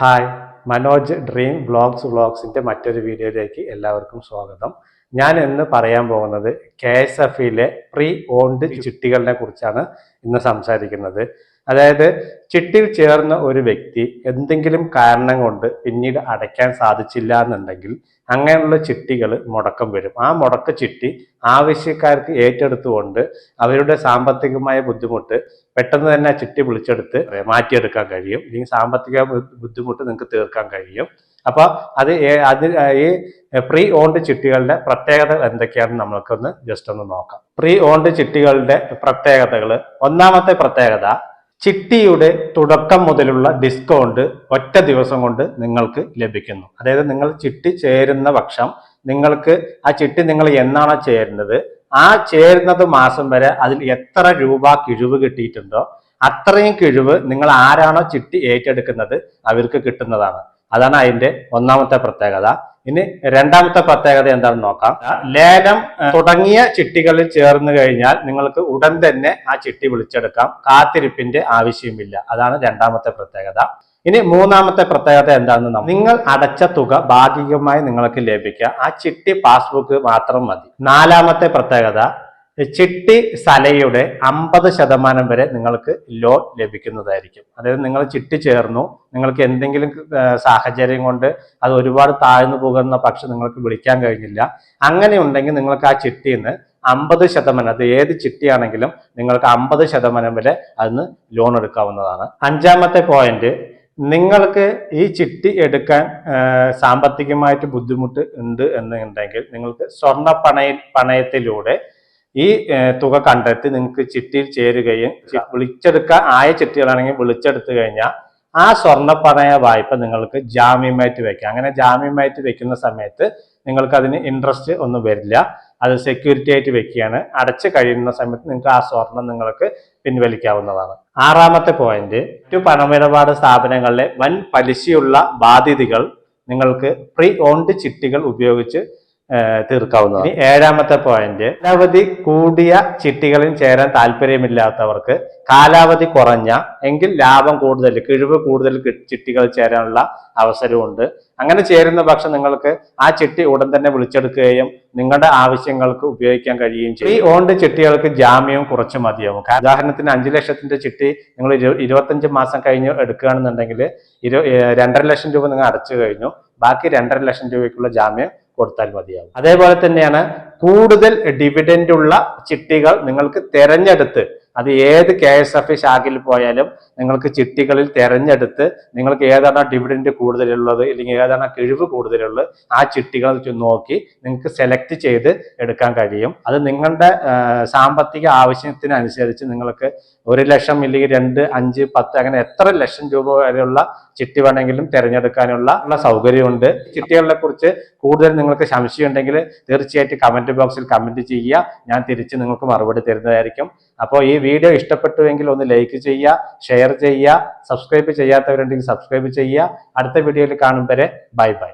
Hi Manoj dream vlogs വ്ളോഗ്സിന്റെ മറ്റൊരു വീഡിയോയിലേക്ക് എല്ലാവർക്കും സ്വാഗതം. ഞാൻ ഇന്ന് പറയാൻ പോകുന്നത് കെ എസ് എഫിലെ പ്രീ ഓൺഡ് ചിട്ടികളെ കുറിച്ചാണ് ഇന്ന് സംസാരിക്കുന്നത്. അതായത് ചിട്ടിയിൽ ചേർന്ന ഒരു വ്യക്തി എന്തെങ്കിലും കാരണം കൊണ്ട് പിന്നീട് അടയ്ക്കാൻ സാധിച്ചില്ല എന്നുണ്ടെങ്കിൽ അങ്ങനെയുള്ള ചിട്ടികൾ മുടക്കം വരും. ആ മുടക്ക ചിട്ടി ആവശ്യക്കാർക്ക് ഏറ്റെടുത്തുകൊണ്ട് അവരുടെ സാമ്പത്തികമായ ബുദ്ധിമുട്ട് പെട്ടെന്ന് തന്നെ ആ ചിട്ടി വിളിച്ചെടുത്ത് മാറ്റിയെടുക്കാൻ കഴിയും. അല്ലെങ്കിൽ സാമ്പത്തിക ബുദ്ധിമുട്ട് നിങ്ങൾക്ക് തീർക്കാൻ കഴിയും. അപ്പൊ അത് അത് ഈ പ്രീ ഓൺഡ് ചിട്ടികളുടെ പ്രത്യേകത എന്തൊക്കെയാണെന്ന് നമ്മൾക്കൊന്ന് ജസ്റ്റ് ഒന്ന് നോക്കാം. പ്രീ ഓൺഡ് ചിട്ടികളുടെ പ്രത്യേകതകൾ ഒന്നാമത്തെ പ്രത്യേകത ചിട്ടിയുടെ തുടക്കം മുതലുള്ള ഡിസ്കൗണ്ട് ഒറ്റ ദിവസം കൊണ്ട് നിങ്ങൾക്ക് ലഭിക്കുന്നു. അതായത് നിങ്ങൾ ചിട്ടി ചേരുന്ന പക്ഷം നിങ്ങൾക്ക് ആ ചിട്ടി നിങ്ങൾ എന്നാണ് ചേരുന്നത്? ആ ചേരുന്നത് മാസം വരെ അതിൽ എത്ര രൂപ കിഴിവ് കിട്ടിയിട്ടുണ്ടോ അത്രയും കിഴിവ് നിങ്ങൾ ആരാണോ ചിട്ടി ഏറ്റെടുക്കുന്നത് അവർക്ക് കിട്ടുന്നതാണ്. അതാണ് അതിന്റെ ഒന്നാമത്തെ പ്രത്യേകത. ഇനി രണ്ടാമത്തെ പ്രത്യേകത എന്താണെന്ന് നോക്കാം. ലേലം തുടങ്ങിയ ചിട്ടികളിൽ ചേർന്ന് കഴിഞ്ഞാൽ നിങ്ങൾക്ക് ഉടൻ തന്നെ ആ ചിട്ടി വിളിച്ചെടുക്കാം. കാത്തിരിപ്പിന്റെ ആവശ്യമില്ല. അതാണ് രണ്ടാമത്തെ പ്രത്യേകത. ഇനി മൂന്നാമത്തെ പ്രത്യേകത എന്താണെന്ന്. നിങ്ങൾ അടച്ച തുക ഭാഗികമായി നിങ്ങൾക്ക് ലഭിക്കുക ആ ചിട്ടി പാസ്ബുക്ക് മാത്രം മതി. നാലാമത്തെ പ്രത്യേകത ചിട്ടി സലയുടെ അമ്പത് ശതമാനം വരെ നിങ്ങൾക്ക് ലോൺ ലഭിക്കുന്നതായിരിക്കും. അതായത് നിങ്ങൾ ചിട്ടി ചേർന്നു നിങ്ങൾക്ക് എന്തെങ്കിലും സാഹചര്യം കൊണ്ട് അത് ഒരുപാട് താഴ്ന്നു പോകുന്ന പക്ഷം നിങ്ങൾക്ക് വിളിക്കാൻ കഴിഞ്ഞില്ല. അങ്ങനെ ഉണ്ടെങ്കിൽ നിങ്ങൾക്ക് ആ ചിട്ടിയിൽ നിന്ന് അമ്പത് ശതമാനം അത് ഏത് ചിട്ടിയാണെങ്കിലും നിങ്ങൾക്ക് അമ്പത് ശതമാനം വരെ അതിന് ലോൺ എടുക്കാവുന്നതാണ്. അഞ്ചാമത്തെ പോയിന്റ് നിങ്ങൾക്ക് ഈ ചിട്ടി എടുക്കാൻ സാമ്പത്തികമായിട്ട് ബുദ്ധിമുട്ട് ഉണ്ട് എന്നുണ്ടെങ്കിൽ നിങ്ങൾക്ക് സ്വർണ പണയ പണയത്തിലൂടെ ഈ തുക കണ്ടെത്തി നിങ്ങൾക്ക് ചിട്ടിയിൽ ചേരുകയും വിളിച്ചെടുക്കാൻ ആയ ചിട്ടികളാണെങ്കിൽ വിളിച്ചെടുത്തു കഴിഞ്ഞാൽ ആ സ്വർണ വായ്പ നിങ്ങൾക്ക് ജാമ്യമായിട്ട് വെക്കാം. അങ്ങനെ ജാമ്യമായിട്ട് വെക്കുന്ന സമയത്ത് നിങ്ങൾക്ക് അതിന് ഇൻട്രസ്റ്റ് ഒന്നും വരില്ല. അത് സെക്യൂരിറ്റി ആയിട്ട് വെക്കുകയാണ്. അടച്ചു കഴിയുന്ന സമയത്ത് നിങ്ങൾക്ക് ആ സ്വർണം നിങ്ങൾക്ക് പിൻവലിക്കാവുന്നതാണ്. ആറാമത്തെ പോയിന്റ് മറ്റു പണമിടപാട് സ്ഥാപനങ്ങളിലെ വൻ പലിശയുള്ള ബാധ്യതകൾ നിങ്ങൾക്ക് പ്രീ ഓൺഡ് ചിട്ടികൾ ഉപയോഗിച്ച് തീർക്കാവുന്നതാണ്. ഏഴാമത്തെ പോയിന്റ് കാലാവധി കൂടിയ ചിട്ടികളിൽ ചേരാൻ താല്പര്യമില്ലാത്തവർക്ക് കാലാവധി കുറഞ്ഞ എങ്കിൽ ലാഭം കൂടുതൽ കിഴിവ് കൂടുതൽ ചിട്ടികൾ ചേരാനുള്ള അവസരമുണ്ട് അങ്ങനെ ചേരുന്ന പക്ഷം നിങ്ങൾക്ക് ആ ചിട്ടി ഉടൻ തന്നെ വിളിച്ചെടുക്കുകയും നിങ്ങളുടെ ആവശ്യങ്ങൾക്ക് ഉപയോഗിക്കാൻ കഴിയുകയും ചെയ്യും. ഈ ഓണ്ട് ചിട്ടികൾക്ക് ജാമ്യവും കുറച്ച് മതിയാവും. ഉദാഹരണത്തിന് അഞ്ചു ലക്ഷത്തിന്റെ ചിട്ടി നിങ്ങൾ ഇരു- ഇരുപത്തഞ്ച് മാസം കഴിഞ്ഞ് എടുക്കുകയാണെന്നുണ്ടെങ്കിൽ ഇരു രണ്ടര ലക്ഷം രൂപ നിങ്ങൾ അടച്ചു കഴിഞ്ഞു. ബാക്കി രണ്ടര ലക്ഷം രൂപയ്ക്കുള്ള ജാമ്യം കൊടുത്താൽ മതിയാവും. അതേപോലെ തന്നെയാണ് കൂടുതൽ ഡിവിഡൻഡ് ഉള്ള ചിട്ടികൾ നിങ്ങൾക്ക് തെരഞ്ഞെടുത്ത് അത് ഏത് കെ എസ് എഫ് ശാഖയിൽ പോയാലും നിങ്ങൾക്ക് ചിട്ടികളിൽ തെരഞ്ഞെടുത്ത് നിങ്ങൾക്ക് ഏതാണ് ഡിവിഡൻഡ് കൂടുതലുള്ളത് അല്ലെങ്കിൽ ഏതാണ് കിഴിവ് കൂടുതലുള്ളത് ആ ചിട്ടികൾ നോക്കി നിങ്ങൾക്ക് സെലക്ട് ചെയ്ത് എടുക്കാൻ കഴിയും. അത് നിങ്ങളുടെ സാമ്പത്തിക ആവശ്യത്തിനനുസരിച്ച് നിങ്ങൾക്ക് ഒരു ലക്ഷം ഇല്ലെങ്കിൽ രണ്ട് അഞ്ച് പത്ത് അങ്ങനെ എത്ര ലക്ഷം രൂപ വരെയുള്ള ചിട്ടി വേണമെങ്കിലും തിരഞ്ഞെടുക്കാനുള്ള സൗകര്യമുണ്ട്. ചിട്ടികളെ കുറിച്ച് കൂടുതൽ നിങ്ങൾക്ക് സംശയം ഉണ്ടെങ്കിൽ തീർച്ചയായിട്ടും കമന്റ് ബോക്സിൽ കമന്റ് ചെയ്യുക. ഞാൻ തിരിച്ച് നിങ്ങൾക്ക് മറുപടി തരുന്നതായിരിക്കും. അപ്പോൾ ഈ വീഡിയോ ഇഷ്ടപ്പെട്ടുവെങ്കിൽ ഒന്ന് ലൈക്ക് ചെയ്യുക ഷെയർ ചെയ്യുക സബ്സ്ക്രൈബ് ചെയ്യാത്തവരുണ്ടെങ്കിൽ സബ്സ്ക്രൈബ് ചെയ്യുക. അടുത്ത വീഡിയോയിൽ കാണും വരെ ബൈ ബൈ